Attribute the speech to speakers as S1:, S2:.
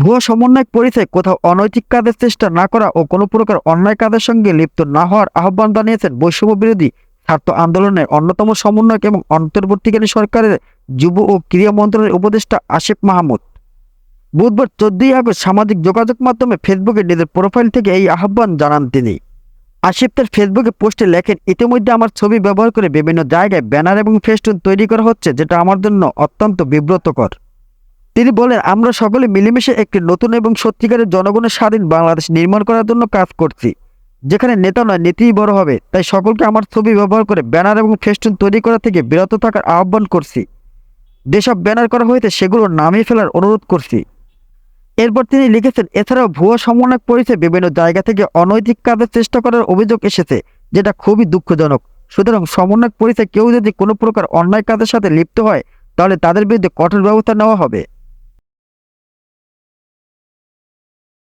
S1: ভুয়া সমন্বয়ক পরিচয় কোথাও অনৈতিক কাজের চেষ্টা না করা ও কোনো প্রকার অন্যায় কাজের সঙ্গে লিপ্ত না হওয়ার আহ্বান জানিয়েছেন বৈষম্য বিরোধী ছাত্র আন্দোলনের অন্যতম সমন্বয়ক এবং অন্তর্বর্তীকালীন সরকারের যুব ও ক্রীড়া মন্ত্রণের উপদেষ্টা আসিফ মাহমুদ। বুধবার চোদ্দই আগস্ট সামাজিক যোগাযোগ মাধ্যমে ফেসবুকে নিজের প্রোফাইল থেকে এই আহ্বান জানান তিনি। আসিফ তার ফেসবুকে পোস্টে লেখেন, ইতিমধ্যে আমার ছবি ব্যবহার করে বিভিন্ন জায়গায় ব্যানার এবং ফেস্টুন তৈরি করা হচ্ছে, যেটা আমার জন্য অত্যন্ত বিব্রতকর। তিনি বলেন, আমরা সকলে মিলেমিশে একটি নতুন এবং সত্যিকারের জনগণের স্বাধীন বাংলাদেশ নির্মাণ করার জন্য কাজ করছি। যেখানে নেতা নয় নীতিই বড় হবে। তাই সকলকে আমার ছবি ব্যবহার করে ব্যানার এবং ফেস্টুন তৈরি করা থেকে বিরত থাকার আহ্বান করছি। যেসব ব্যানার করা হয়েছে সেগুলো নামিয়ে ফেলার অনুরোধ করছি। এরপর তিনি লিখেছেন, এছাড়াও ভুয়া সমন্বয়ক পরিচয় বিভিন্ন জায়গা থেকে অনৈতিক কাজের চেষ্টা করার অভিযোগ এসেছে, যেটা খুবই দুঃখজনক। সুতরাং সমন্বয়ক পরিচয় কেউ যদি কোনো প্রকার অন্যায় কাজের সাথে লিপ্ত হয়, তাহলে তাদের বিরুদ্ধে কঠোর ব্যবস্থা নেওয়া হবে।